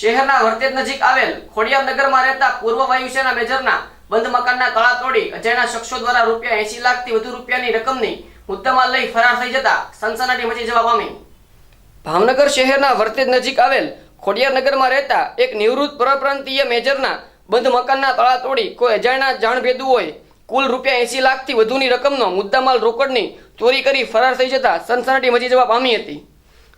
શહેરના વર્તેજ નજીક આવેલ ખોડિયાર નગરમાં રહેતા પૂર્વ વાયુસેના મેજરના બંધ મકાનના તળા તોડી અજાણ્યા શખ્સો દ્વારા રૂપિયા એસી લાખથી વધુ રૂપિયાની રકમની મુદ્દામાલ લઈ ફરાર થઈ જતા સનસનાટી મચી જવા પામી. ભાવનગર શહેરના વર્તેજ નજીક આવેલ ખોડિયાર નગરમાં રહેતા એક નિવૃત્ત પરપ્રાંતીય મેજરના બંધ મકાનના તળા તોડી કોઈ અજાણ્યા જાણભેદુઓએ કુલ રૂપિયા એસી લાખથી વધુની રકમનો મુદ્દામાલ રોકડની ચોરી કરી ફરાર થઈ જતા સનસનાટી મચી જવા પામી હતી.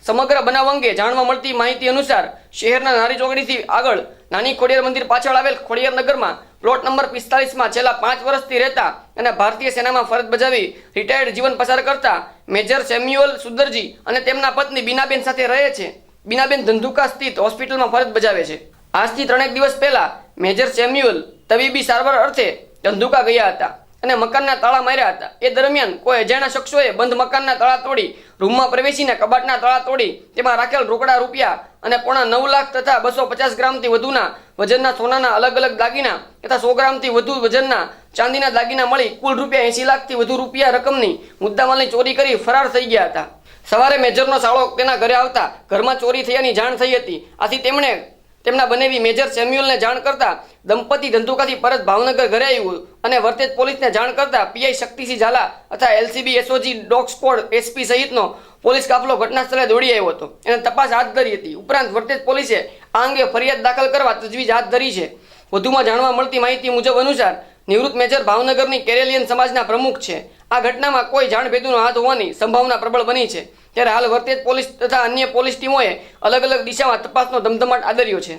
સમગ્ર બનાવ અંગે જાણવા મળતી માહિતી અનુસાર શહેરના નારી ચોકડીથી આગળ નાની ખોડિયાર મંદિર પાછળ આવેલ ખોડિયાર નગરમાં પ્લોટ નંબર પિસ્તાલીસમાં છેલ્લા પાંચ વર્ષથી રહેતા અને ભારતીય સેનામાં ફરજ બજાવી રિટાયર્ડ જીવન પસાર કરતા મેજર સેમ્યુઅલ સુદરજી અને તેમના પત્ની બીનાબેન સાથે રહે છે. બીનાબેન ધંધુકા સ્થિત હોસ્પિટલમાં ફરજ બજાવે છે. આજથી ત્રણેક દિવસ પહેલા મેજર સેમ્યુઅલ તબીબી સારવાર અર્થે ધંધુકા ગયા હતા અને મકાનના તાળા માર્યા હતા. એ દરમિયાન કોઈ અજાણ્યા શખ્સોએ બંધ મકાનના તાળા તોડી રૂમમાં પ્રવેશીને કબાટના તળા તોડી તેમાં રાખેલ રોકડા રૂપિયા અને પોણા નવ લાખ તથા બસો પચાસ ગ્રામથી વધુના વજનના સોનાના અલગ અલગ દાગીના તથા સો ગ્રામથી વધુ વજનના ચાંદીના દાગીના મળી કુલ રૂપિયા એંસી લાખથી વધુ રૂપિયા રકમની મુદ્દામાલની ચોરી કરી ફરાર થઈ ગયા હતા. સવારે મેજરનો સાળો તેના ઘરે આવતા ઘરમાં ચોરી થયાની જાણ થઈ હતી. આથી તેમણે તેમના બનેવી મેજર સેમ્યુઅલને જાણ કરતા દંપતી ધંધુકાથી પરત ભાવનગર ઘરે આવ્યું અને વર્તેજ પોલીસને જાણ કરતા પીઆઈ શક્તિસિંહ ઝાલા તથા LCB, SOG, dog squad, SP સહિતનો પોલીસ કાફલો ઘટના સ્થળે દોડી આવ્યો હતો. એને તપાસ હાથ ધરી હતી. ઉપરાંત વર્તેજ પોલીસે આ અંગે ફરિયાદ દાખલ કરવા તજવીજ હાથ ધરી છે. વધુમાં જાણવા મળતી માહિતી મુજબ અનુસાર નિવૃત્ત મેજર ભાવનગરની કેરેલિયન સમાજના પ્રમુખ છે. આ ઘટનામાં કોઈ જાણભેદુનો હાથ હોવાની સંભાવના પ્રબળ બની છે. ત્યારે હાલ વર્તેજ પોલીસ તથા અન્ય પોલીસ ટીમોએ અલગ અલગ દિશામાં તપાસનો ધમધમાટ આદર્યો છે.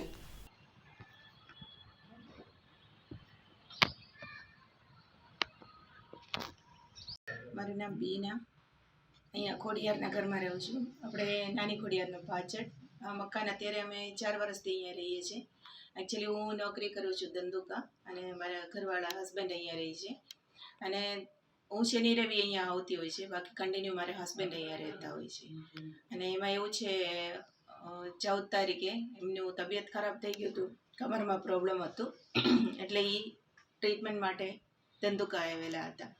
મારું નામ બીના. અહીંયા ખોડિયારના ઘરમાં રહું છું. આપણે નાની ખોડિયારનો આ મકાન અત્યારે અમે ચાર વર્ષથી અહીંયા રહીએ છીએ. એકચ્યુઅલી હું નોકરી કરું છું ધંધુકા અને મારા ઘરવાળા હસબન્ડ અહીંયા રહે છે. અને હું શનિ રવિ અહીંયા આવતી હોય છે બાકી કન્ટિન્યુ મારા હસબન્ડ અહીંયા રહેતા હોય છે. અને એમાં એવું છે ચૌદ તારીખે એમનું તબિયત ખરાબ થઈ ગયું હતું કમરમાં પ્રોબ્લેમ હતું. એટલે એ ટ્રીટમેન્ટ માટે ધંધુકા આવેલા હતા.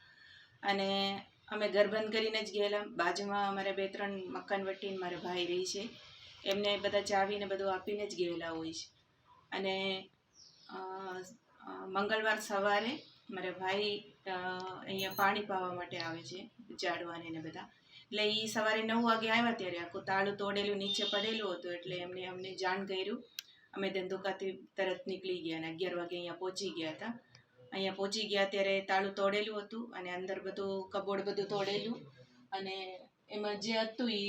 અને અમે ઘર બંધ કરીને જ ગયેલા. બાજુમાં અમારે બે ત્રણ મકાન વટીને મારા ભાઈ રહી છે. એમને બધા ચાવીને બધું આપીને જ ગયેલા હોય છે. અને મંગળવાર સવારે મારા ભાઈ અહીંયા પાણી પાવા માટે આવે છે, ઝાડવાને ને બધા. એટલે એ સવારે નવ વાગે આવ્યા ત્યારે આખું તાળું તોડેલું, નીચે પડેલું હતું એટલે એમને, અમને જાણ કર્યું. અમે ધંધુકાથી તરત નીકળી ગયા અને અગિયાર વાગે અહીંયા પહોંચી ગયા હતા. અહીંયા પહોંચી ગયા ત્યારે તાળું તોડેલું હતું અને અંદર બધું કબોર્ડ બધું તોડેલું અને એમાં જે હતું એ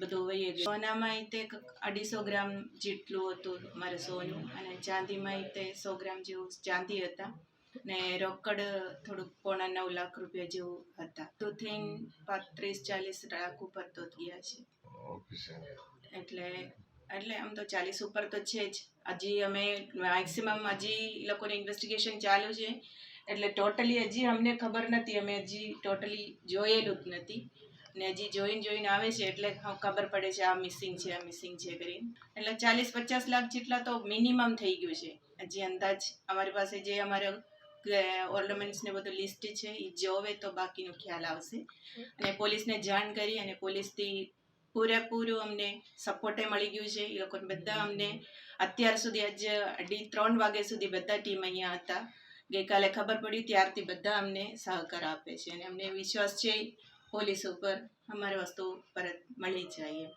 બધું વહી ગયું. સોનામાં તે અઢીસો ગ્રામ જેટલું હતું મારે સોનું અને ચાંદીમાં તે સો ગ્રામ જેવું ચાંદી હતા. ને રોકડ થોડુંક પોણા નવ લાખ રૂપિયા જેવું હતા. તો થઈને પાંત્રીસ ચાલીસ લાખ ઉપર તો ગયા છે. એટલે એટલે આમ તો ચાલીસ ઉપર તો છે જ. હજી અમે મેક્સિમમ હજી લોકોની ઇન્વેસ્ટિગેશન ચાલુ છે. એટલે ટોટલી હજી અમને ખબર નથી. અમે હજી ટોટલી જોયેલું જ નથી. ને હજી જોઈને જોઈને આવે છે એટલે ખબર પડે છે આ મિસિંગ છે, આ મિસિંગ છે કરીને. એટલે ચાલીસ પચાસ લાખ જેટલા તો મિનિમમ થઈ ગયું છે. હજી અંદાજ અમારી પાસે જે અમારે ઓર્નામેન્ટ્સ ને બધું લિસ્ટ છે એ જોવે તો બાકીનો ખ્યાલ આવશે. અને પોલીસને જાણ કરી અને પોલીસથી પૂરેપૂરું અમને સપોર્ટે મળી ગયું છે. એ લોકોને બધા અમને અત્યાર સુધી આજે અઢી ત્રણ વાગ્યા સુધી બધા ટીમ અહીંયા હતા. ગઈકાલે ખબર પડી ત્યારથી બધા અમને સહકાર આપે છે. અને અમને વિશ્વાસ છે પોલીસ ઉપર અમારી વસ્તુ પરત મળી જાય એમ.